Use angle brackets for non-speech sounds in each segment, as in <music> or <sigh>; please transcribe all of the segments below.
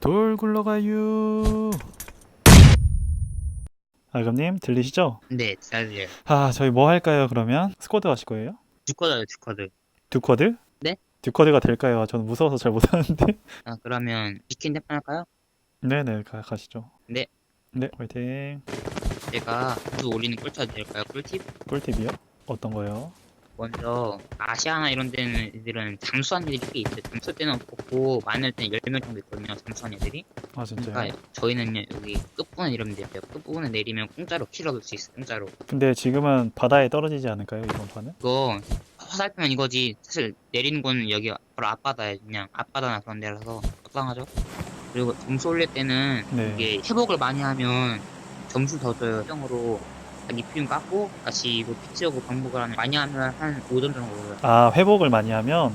돌 굴러가유. 아금님 들리시죠? 네, 잘 들려요. 아 저희 뭐 할까요 그러면? 스쿼드 하실 거예요? 주커다요, 주커드. 듀쿼드? 네. 듀쿼드가 될까요? 저는 무서워서 잘 못하는데. <laughs> 아, 그러면 치킨 대판 할까요? 네네 가, 가시죠. 네. 네 화이팅. 제가 주 올리는 꿀팁 될까요? 꿀팁? 꿀팁이요? 어떤 거요? 먼저 아시아나 이런 데는 애들은 잠수한 애들이 꽤 있어요. 잠수할 때는 없고 많을 때는 10명 정도 있거든요. 잠수한 애들이. 아 진짜요? 그러니까 저희는요, 여기 끝부분에 내리면 돼요. 끝부분에 내리면 공짜로 킬 얻을 수 있어요. 공짜로. 근데 지금은 바다에 떨어지지 않을까요 이번 판은? 그거 화살표면 이거지. 사실 내리는 건 여기 바로 앞바다에 그냥 앞바다나 그런 데라서 적당하죠. 그리고 점수 올릴 때는 네. 이게 회복을 많이 하면 점수 더 줘요. 형으로 필름 깎고 다시 이거 피치하고 반복을 하면 많이 하면 한 5점 정도 올려요. 아 회복을 많이 하면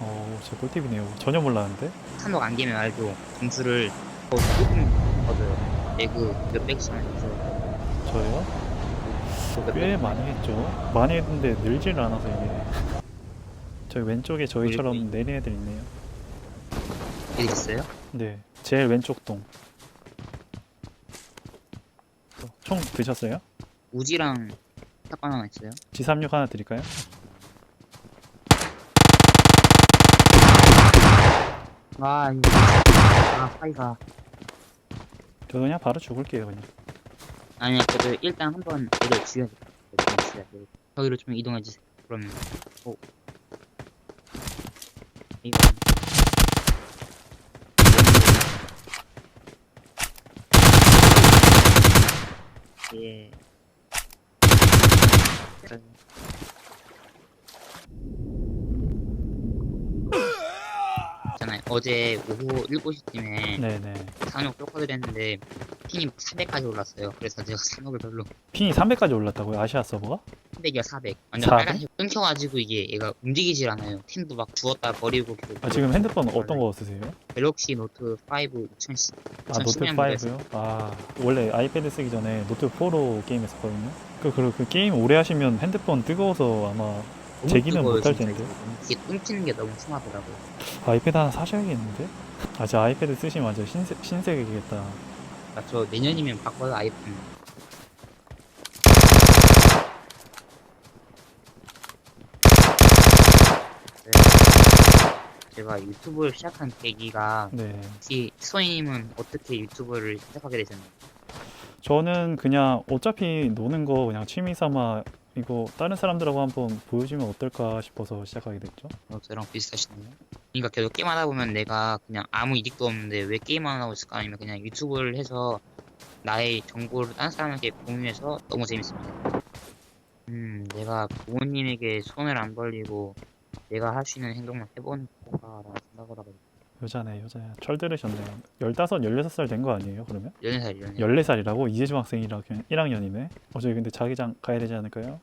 어, 제 꿀팁이네요. 전혀 몰랐는데. 산옥 안 되면 알죠. 점수를 더 조금 얻어요. 내그 몇백씩 하면서 저요? 꽤 많이 했죠. 많이 했는데 늘지를 않아서 이게. <laughs> 저희 왼쪽에 저희처럼 내린 애들 있네요. 애들 있어요? 네, 제일 왼쪽 동. 총 드셨어요? 우지랑 사건 하나 있어요. G36 하나 드릴까요? 아, 이거. 아, 파이가. 저 그냥 바로 죽을게요 그냥. 아니야, 그래도 일단 한번 애들 죽여야 돼. 죽여야 돼. 저기로 좀 이동해 주세요. 그러면, 오. 이거. 예. 있잖아요. 어제 오후 7시쯤에 네네. 산옥 뚫고들 했는데 핑이 400까지 올랐어요. 그래서 제가 산옥을 별로 핑이 300까지 올랐다고요? 아시아 서버가? 300이야 400. 완전 400? 빨간색 끊겨가지고 이게 얘가 움직이질 않아요. 템도 막 주웠다 버리고 계속. 아 지금 핸드폰 어떤 거 쓰세요? 갤럭시 노트 5 2010. 아 노트 5요? 아 원래 아이패드 쓰기 전에 노트 4로 게임했었거든요. 그, 그, 그 게임 오래 하시면 핸드폰 뜨거워서 아마 제기는 못 할 텐데. 이게 끊기는 게 너무 심하더라고요. 아이패드 하나 사셔야겠는데? 아, 저 아이패드 쓰시면 완전 신세, 신세계겠다. 아, 저 내년이면 바꿔요 아이폰. 네. 제가 유튜브를 시작한 계기가 네. 혹시 소희님은 어떻게 유튜브를 시작하게 되셨나요? 저는 그냥 어차피 노는 거 그냥 취미 삼아 이거 다른 사람들하고 한번 보여주면 어떨까 싶어서 시작하게 됐죠. 어, 저랑 비슷하시네요. 그러니까 계속 게임하다 보면 내가 그냥 아무 이득도 없는데 왜 게임만 하고 있을까 아니면 그냥 유튜브를 해서 나의 정보를 다른 사람에게 공유해서 너무 재밌습니다. 음, 내가 부모님에게 손을 안 벌리고 내가 할 수 있는 행동만 해보는 거라고 생각을 하거든요. 여자네, 여자야. 철 들으셨네요. 15, 16살 된 거 아니에요, 그러면? 연애살, 연애. 14살이라고? 이제 중학생이라 그냥 1학년이네? 어, 저희 근데 자기장 가야 되지 않을까요?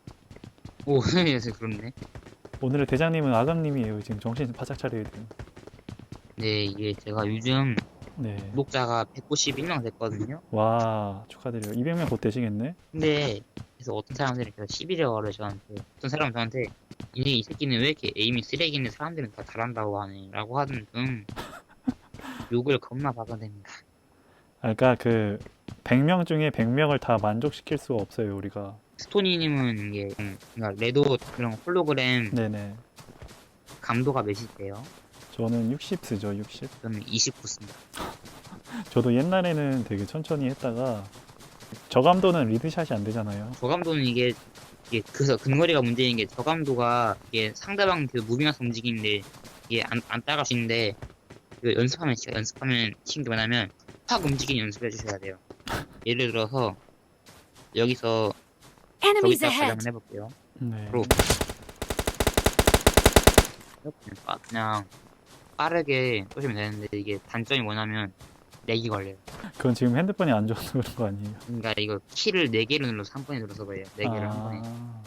오, <laughs> 그렇네. 오늘의 대장님은 아감님이에요. 지금 정신 바짝 차려야 돼요. 네, 이게 제가 요즘 네. 구독자가 191명 됐거든요. 와, 축하드려요. 200명 곧 되시겠네? 근데 그래서 어떤 사람들이 계속 시비를 저한테 어떤 사람은 저한테 이, 이 새끼는 왜 이렇게 에임이 쓰레기인데 사람들은 다 잘한다고 하네 라고 하는 등 욕을 겁나 받아냅니다 아, 그러니까 그 100명 중에 100명을 다 만족시킬 수가 없어요, 우리가. 스토니님은 이게 음, 그러니까 레도 이런 홀로그램 네네. 감도가 몇이세요? 저는 60 쓰죠, 60. 저는 29 씁니다 저도 옛날에는 되게 천천히 했다가 저감도는 리드샷이 안 되잖아요. 저감도는 이게 이게 그래서 근거리가 문제인 게 저감도가 이게 상대방 그 무빙해서 움직이는데 이게 안, 안 따라갈 수 있는데 그 연습하면 진짜 연습하면 치는 게 뭐냐면 확 움직이는 연습을 해주셔야 돼요. 예를 들어서 여기서 저기까지 ahead! 한번 해볼게요. 네. 그리고 이렇게 빠- 그냥 빠르게 쏘시면 되는데 이게 단점이 뭐냐면 렉이 걸려요. 그건 지금 핸드폰이 안 좋아서 그런 거 아니에요? 그러니까 이거 키를 4개를 눌러서 한 번에 눌러서 그래요. 4개를 한 번에. 아,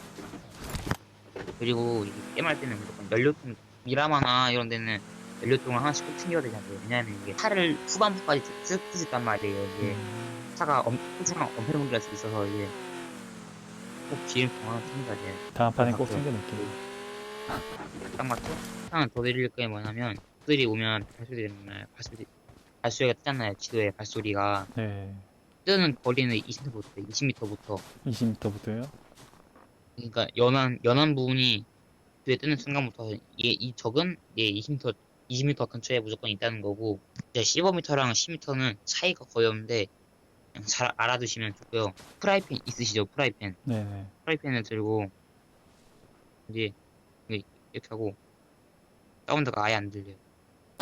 그리고 이게 게임할 때는 무조건 연료통 미라마나 이런 데는 연료통을 하나씩 꼭 챙겨야 되잖아요. 왜냐하면 이게 차를 후반부까지 쭉쓸수 있단 말이에요. 이게 음, 차가 엄, 엄폐를 할수 있어서 이게 꼭 기름통 하나 챙겨야. 다음 판에 꼭 맞죠. 챙겨놓을게요. 딱 맞죠? 하나 더 드릴 게 뭐냐면 들이 오면 발소리 되잖아요. 발소리 발소리가 뜨잖아요. 지도에 발소리가. 네. 뜨는 거리는 20m부터, 20m부터. 20m부터요? 그러니까 연한, 연한 부분이 뒤에 뜨는 순간부터 얘, 이 적은 얘 20m, 20m 근처에 무조건 있다는 거고, 이제 15m랑 10m는 차이가 거의 없는데, 잘 알아두시면 좋고요. 프라이팬 있으시죠? 프라이팬. 네네. 프라이팬을 들고, 이제, 이렇게 하고, 사운드가 아예 안 들려요.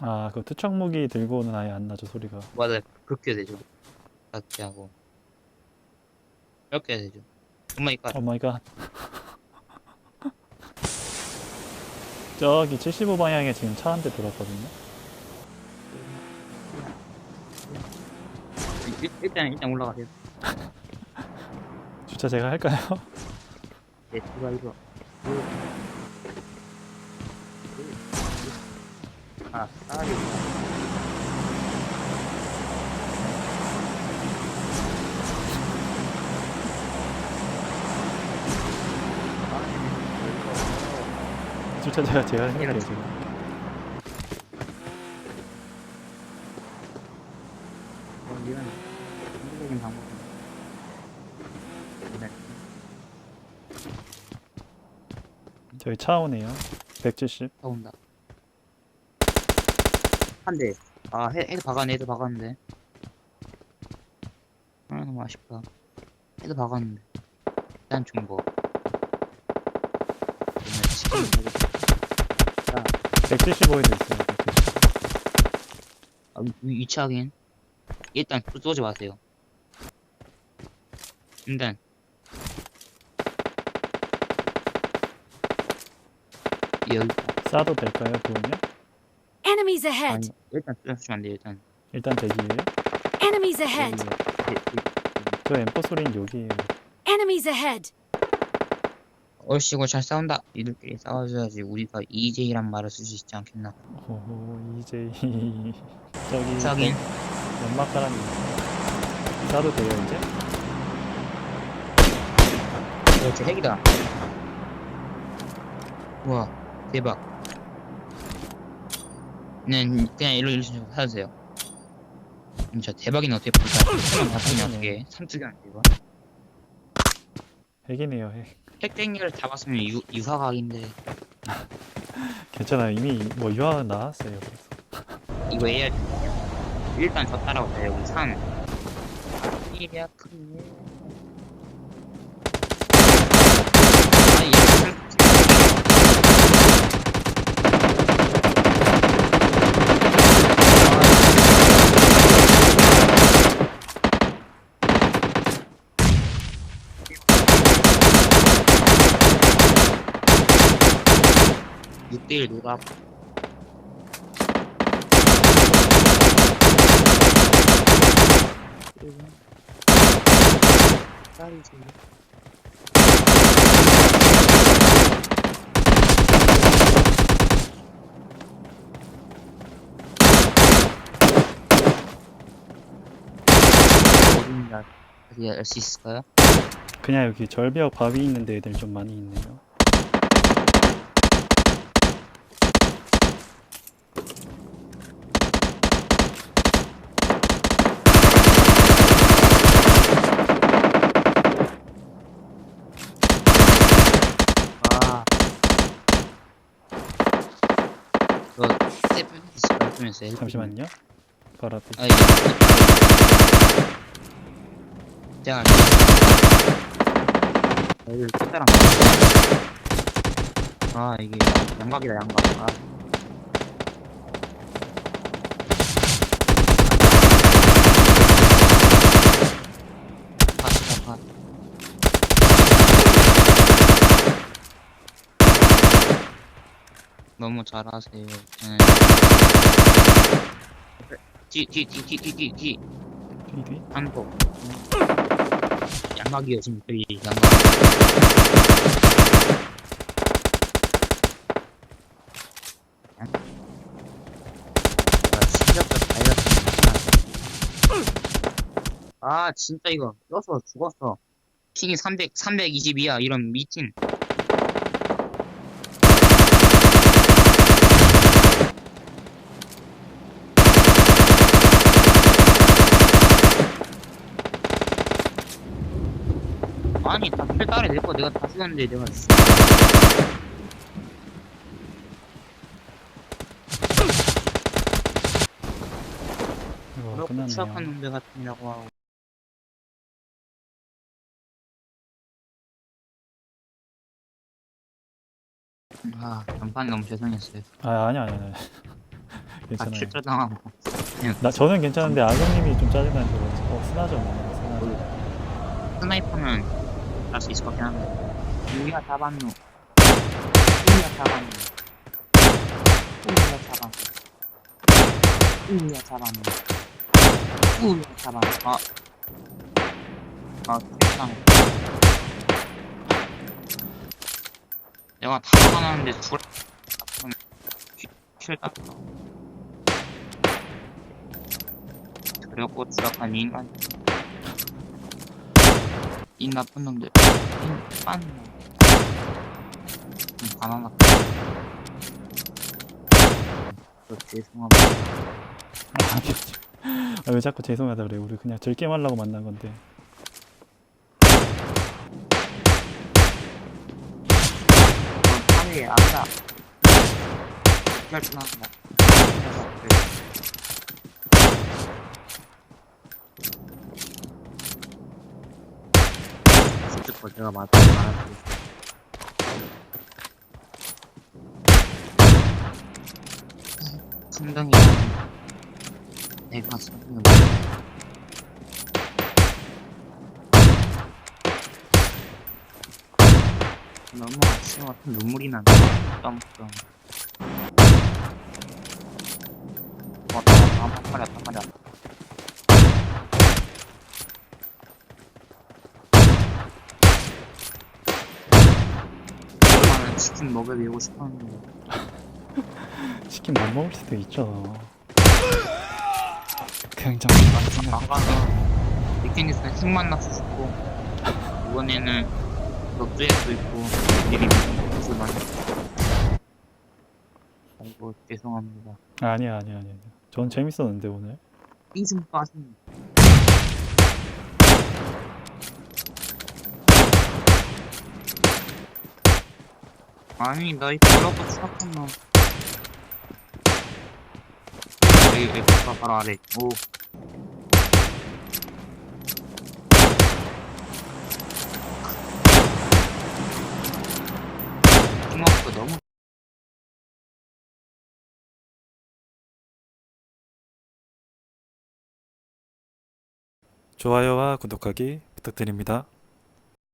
아, 그 투척 무기 들고는 아예 안 나죠, 소리가. 맞아요. 그렇게 해야 되죠. 그렇게 하고. 이렇게 해야 되죠. 오마이갓. 오 마이 갓. 저기 75 방향에 지금 차 한 대 돌았거든요. 일- 일단, 일단 올라가세요. <laughs> 주차 제가 할까요? 네, 이거, 이거. 아, 싸가지. 주차 제가 제가 할게요, 지금. 어, 이건 한국적인 방법입니다. 네. 저기 차 오네요. 170. 온다. 한 대. 아, 헤, 헤드 박았네, 헤드 박았는데. 아, 너무 아쉽다. 헤드 박았는데. 일단 중고. 오늘 치킨 먹을 175에도 있어요. 170. 아, 위- 위치 확인. 일단 쏘- 쏘지 마세요. 일단 여기 쏴도 될까요, 그러면? Enemies 아니 ahead! 일단 안 돼요. 일단 일단 대기예요. Enemies ahead! 여기, 여기, 저 M4 소리는 여기에요. Enemies ahead! 얼씨구 잘 싸운다. 이들끼리 싸워줘야지 우리가 EJ란 말을 쓸 수 있지 않겠나. 오호, 이제 <laughs> 저기 확인. 연막 사람이 쏴도 돼요, 이제? 그렇지 핵이다. 우와 대박. 그냥 그냥 일로 일로 사주세요. 음, 진짜 대박이네 어떻게 보자. 나쁘냐 아, 어떻게 삼투기 안 돼, 이거. 핵이네요 핵 핵쟁이를 잡았으면 유 유화각인데 <laughs> 괜찮아요 이미 뭐 유아 나왔어요 그래서. <laughs> 이거 AI 일단 저 따라오세요 여기 산. 이리야 큰일. 아이 6대1 누가 그리고 딸이지 어딘지 알- 어디 알수 있을까요? 그냥 여기 절벽 바위 있는 데 애들 좀 많이 있네요. 말씀했어요. 잠시만요. 바로 앞에. 아, 이거. 제가 아, 이거 끝자랑 아 이게 양각이다 양각 아. 아, 아, 아. 너무 잘하세요. 저는 뒤뒤뒤뒤뒤뒤 뒤, 뒤. 한복 양각이요 지금 저희 양각. 아 진짜 이거. 껴서 죽었어. 핑이 300 320이야 이런 미친 아니 다필 딸에 내거 내가 다 죽었는데 내가 이거 그렇고 추악한 끝났네요. 놈들 같으라고 하고 아 전판이 너무 죄송했어요 아 아니 아니 아니. 다 괜찮아요. 출전당하고 나 저는 괜찮은데 악영님이 좀 짜증나는 거 같아. 어 스나죠 뭐. 스나죠. 스나이퍼는 할수 있을 것 같긴 한데 우리가 잡았노 우리가 잡았노 우리가 잡았노 우리가 잡았노 우리가 잡았노 아 아, 괜찮아. 내가 다 막아놨는데 둘, 킬 땄어. 그리고 추락한 인간. 이 나쁜 놈들. 음, 바나나. 그 죄송합니다. <laughs> 아, 왜 자꾸 죄송하다 그래. 우리 그냥 즐겜 하려고 만난 건데. 넌 사회에 안다. 결정한다. 스티커 제가 맞아 말할게. 풍덩이 내가 성공을 너무 아쉬워 눈물이 난다 땀땀 왔다 왔다 한 마리 한 마리 얼마나 치킨 먹여보고 싶었는데 <laughs> 치킨 못 먹을 수도 있죠. 굉장히 생각. 아까는 위켄드스는 킹만 나서 죽고 이번에는 럭드에도 있고 미리 무슨 많이 아이고 죄송합니다 아니야 아니야 아니야. 전 재밌었는데 오늘. 삐좀 빠진 아니 나이 더럽고 추악한 놈 여기 여기 바로, 아래. 오. 팀워크 너무 좋아요와 구독하기 부탁드립니다.